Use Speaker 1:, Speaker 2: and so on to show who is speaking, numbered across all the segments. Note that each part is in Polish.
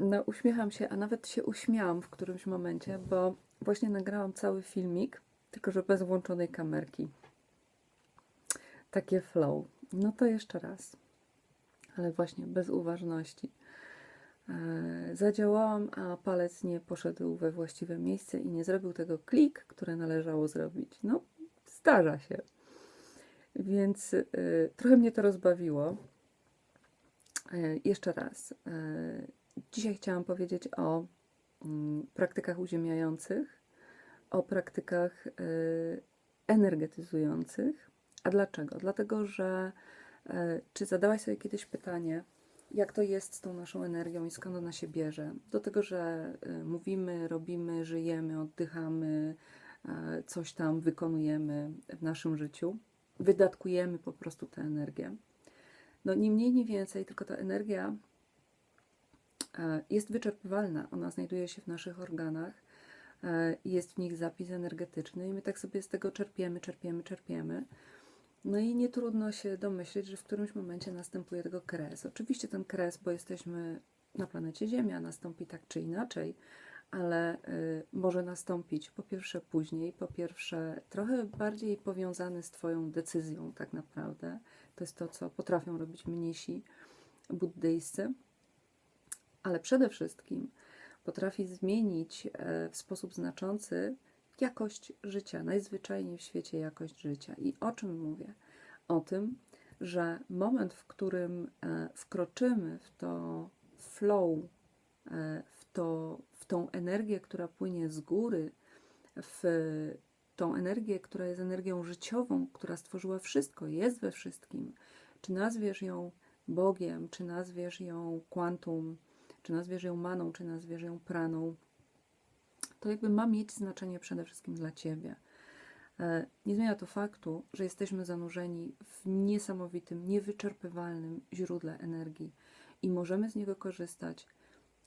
Speaker 1: No, uśmiecham się, a nawet się uśmiałam w którymś momencie, bo właśnie nagrałam cały filmik, tylko że bez włączonej kamerki. Takie flow. No to jeszcze raz, ale właśnie bez uważności. E, Zadziałałam, a palec nie poszedł we właściwe miejsce i nie zrobił tego klik, które należało zrobić. No, zdarza się. Więc y, trochę mnie to rozbawiło. E, jeszcze raz. E, dzisiaj chciałam powiedzieć o mm, praktykach uziemiających, o praktykach y, energetyzujących. A dlaczego? Dlatego, że e, czy zadałaś sobie kiedyś pytanie, jak to jest z tą naszą energią i skąd ona się bierze? Do tego, że y, mówimy, robimy, żyjemy, oddychamy, coś tam wykonujemy w naszym życiu, wydatkujemy po prostu tę energię. No nie mniej, nie więcej, tylko ta energia jest wyczerpywalna. Ona znajduje się w naszych organach, e, jest w nich zapis energetyczny i my tak sobie z tego czerpiemy, czerpiemy, czerpiemy. No i nie trudno się domyśleć, że w którymś momencie następuje tego kres. Oczywiście ten kres, bo jesteśmy na planecie Ziemia, nastąpi tak czy inaczej, ale y, może nastąpić po pierwsze później, po pierwsze trochę bardziej powiązany z Twoją decyzją, tak naprawdę. To jest to, co potrafią robić mnisi buddyjscy, ale przede wszystkim potrafi zmienić e, w sposób znaczący jakość życia, najzwyczajniej w świecie jakość życia. I o czym mówię? O tym, że moment, w którym e, wkroczymy w to flow, e, w, to, w tą energię, która płynie z góry, w tą energię, która jest energią życiową, która stworzyła wszystko, jest we wszystkim, czy nazwiesz ją Bogiem, czy nazwiesz ją kwantum, czy nazwiesz ją maną, czy nazwiesz ją praną, to jakby ma mieć znaczenie przede wszystkim dla Ciebie. E, Nie zmienia to faktu, że jesteśmy zanurzeni w niesamowitym, niewyczerpywalnym źródle energii i możemy z niego korzystać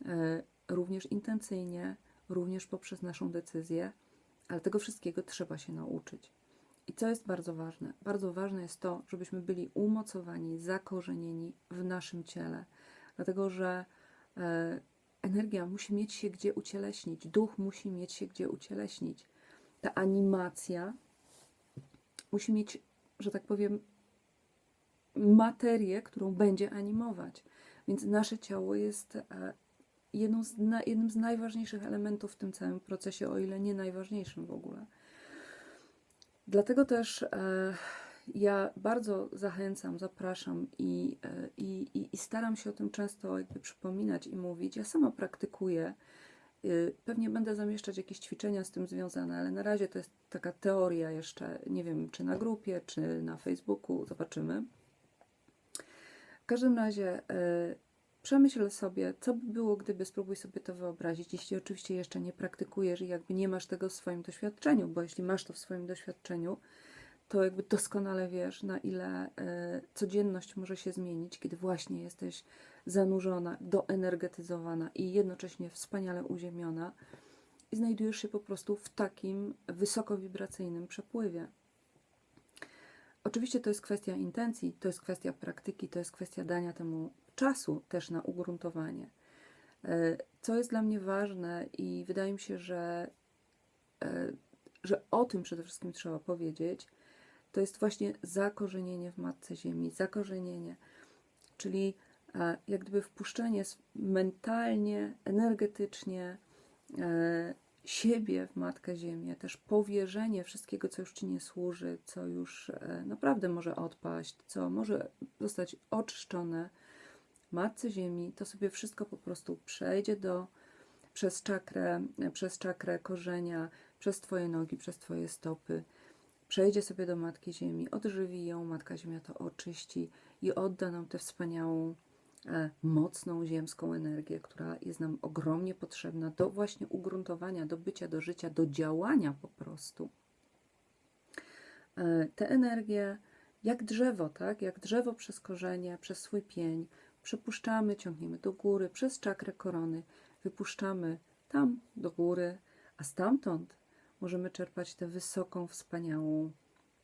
Speaker 1: e, również intencyjnie, również poprzez naszą decyzję, ale tego wszystkiego trzeba się nauczyć. I co jest bardzo ważne? Bardzo ważne jest to, żebyśmy byli umocowani, zakorzenieni w naszym ciele, dlatego że energia musi mieć się gdzie ucieleśnić, duch musi mieć się gdzie ucieleśnić. Ta animacja musi mieć, że tak powiem, materię, którą będzie animować. Więc nasze ciało jest e, z, jednym z najważniejszych elementów w tym całym procesie, o ile nie najważniejszym w ogóle. Dlatego też e, ja bardzo zachęcam, zapraszam i, e, i, i, i staram się o tym często jakby przypominać i mówić. Ja sama praktykuję. Y, Pewnie będę zamieszczać jakieś ćwiczenia z tym związane, ale na razie to jest taka teoria jeszcze, nie wiem, czy na grupie, czy na Facebooku, zobaczymy. W każdym razie y, przemyśl sobie, co by było, gdyby spróbuj sobie to wyobrazić, jeśli oczywiście jeszcze nie praktykujesz i jakby nie masz tego w swoim doświadczeniu, bo jeśli masz to w swoim doświadczeniu, to jakby doskonale wiesz, na ile y, codzienność może się zmienić, kiedy właśnie jesteś zanurzona, doenergetyzowana i jednocześnie wspaniale uziemiona i znajdujesz się po prostu w takim wysokowibracyjnym przepływie. Oczywiście to jest kwestia intencji, to jest kwestia praktyki, to jest kwestia dania temu czasu też na ugruntowanie. E, Co jest dla mnie ważne i wydaje mi się, że, e, że o tym przede wszystkim trzeba powiedzieć, to jest właśnie zakorzenienie w Matce Ziemi, zakorzenienie, czyli e, jak gdyby wpuszczenie mentalnie, energetycznie e, siebie w Matkę Ziemię, też powierzenie wszystkiego, co już Ci nie służy, co już e, naprawdę może odpaść, co może zostać oczyszczone Matce Ziemi, to sobie wszystko po prostu przejdzie do, przez czakrę, przez czakrę korzenia, przez Twoje nogi, przez Twoje stopy, przejdzie sobie do Matki Ziemi, odżywi ją, Matka Ziemia to oczyści i odda nam tę wspaniałą, e, mocną ziemską energię, która jest nam ogromnie potrzebna do właśnie ugruntowania, do bycia, do życia, do działania po prostu. E, Tę energię, jak drzewo, tak? Jak drzewo przez korzenie, przez swój pień, przepuszczamy, ciągniemy do góry, przez czakrę korony, wypuszczamy tam do góry, a stamtąd możemy czerpać tę wysoką, wspaniałą,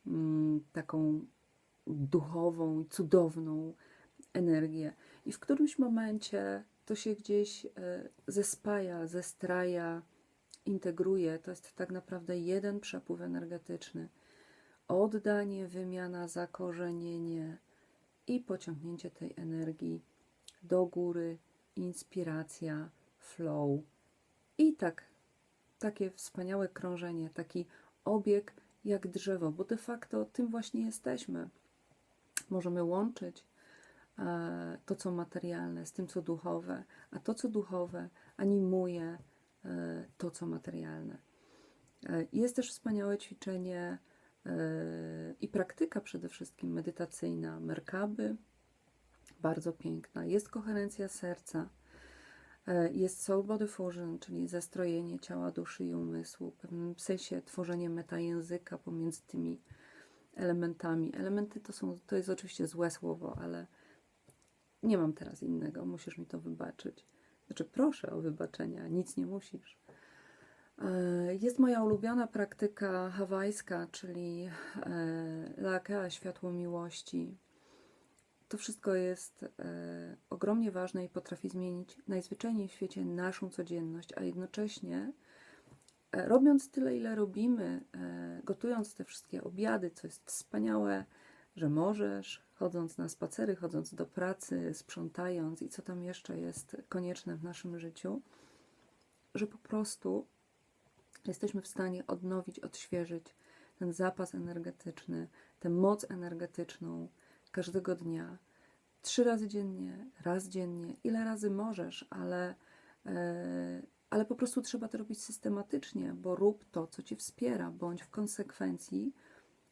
Speaker 1: mm, taką duchową, cudowną energię. I w którymś momencie to się gdzieś e, zespaja, zestraja, integruje. To jest tak naprawdę jeden przepływ energetyczny. Oddanie, wymiana, zakorzenienie i pociągnięcie tej energii do góry, inspiracja, flow. I tak, takie wspaniałe krążenie, taki obieg jak drzewo, bo de facto tym właśnie jesteśmy. Możemy łączyć e, to, co materialne, z tym, co duchowe, a to, co duchowe, animuje e, to, co materialne. E, Jest też wspaniałe ćwiczenie i praktyka przede wszystkim medytacyjna Merkaby, bardzo piękna. Jest koherencja serca, jest soul body fusion, czyli zestrojenie ciała, duszy i umysłu, w pewnym sensie tworzenie metajęzyka pomiędzy tymi elementami. Elementy to, są, to jest oczywiście złe słowo, ale nie mam teraz innego, musisz mi to wybaczyć. Znaczy, proszę o wybaczenia, nic nie musisz. E, Jest moja ulubiona praktyka hawajska, czyli e, Laakea, światło miłości. To wszystko jest e, ogromnie ważne i potrafi zmienić najzwyczajniej w świecie naszą codzienność, a jednocześnie e, robiąc tyle, ile robimy, e, gotując te wszystkie obiady, co jest wspaniałe, że możesz, chodząc na spacery, chodząc do pracy, sprzątając i co tam jeszcze jest konieczne w naszym życiu, że po prostu jesteśmy w stanie odnowić, odświeżyć ten zapas energetyczny, tę moc energetyczną każdego dnia. Trzy razy dziennie, raz dziennie, ile razy możesz, ale, e, ale po prostu trzeba to robić systematycznie, bo rób to, co cię wspiera, bądź w konsekwencji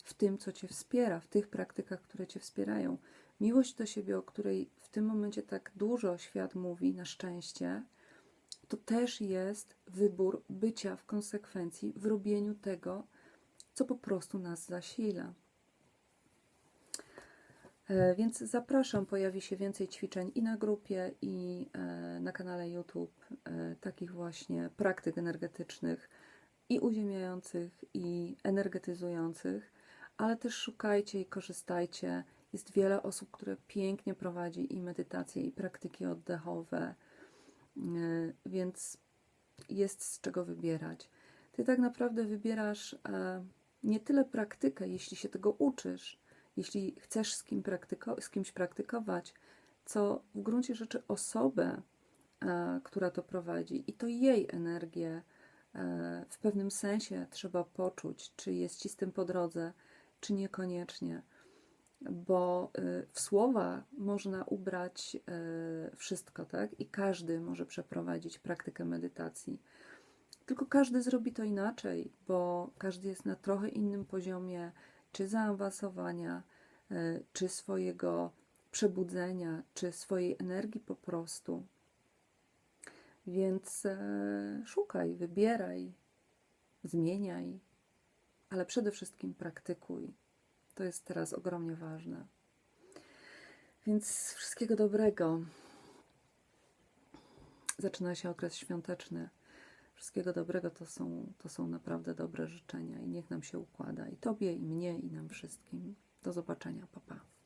Speaker 1: w tym, co cię wspiera, w tych praktykach, które cię wspierają. Miłość do siebie, o której w tym momencie tak dużo świat mówi, na szczęście, to też jest wybór bycia w konsekwencji w robieniu tego, co po prostu nas zasila. E, Więc zapraszam, pojawi się więcej ćwiczeń i na grupie, i e, na kanale YouTube, e, takich właśnie praktyk energetycznych, i uziemiających, i energetyzujących, ale też szukajcie i korzystajcie. Jest wiele osób, które pięknie prowadzi i medytacje, i praktyki oddechowe, więc jest z czego wybierać. Ty tak naprawdę wybierasz nie tyle praktykę, jeśli się tego uczysz, jeśli chcesz z, kim praktyko- z kimś praktykować, co w gruncie rzeczy osobę, e, która to prowadzi i to jej energię e, w pewnym sensie trzeba poczuć, czy jest ci z tym po drodze, czy niekoniecznie. Bo y, w słowa można ubrać y, wszystko, tak? I każdy może przeprowadzić praktykę medytacji. Tylko każdy zrobi to inaczej, bo każdy jest na trochę innym poziomie, czy zaawansowania, e, czy swojego przebudzenia, czy swojej energii po prostu. Więc e, szukaj, wybieraj, zmieniaj, ale przede wszystkim praktykuj. To jest teraz ogromnie ważne. Więc wszystkiego dobrego. Zaczyna się okres świąteczny. Wszystkiego dobrego to są, to są naprawdę dobre życzenia i niech nam się układa i Tobie, i mnie, i nam wszystkim. Do zobaczenia, papa. Pa.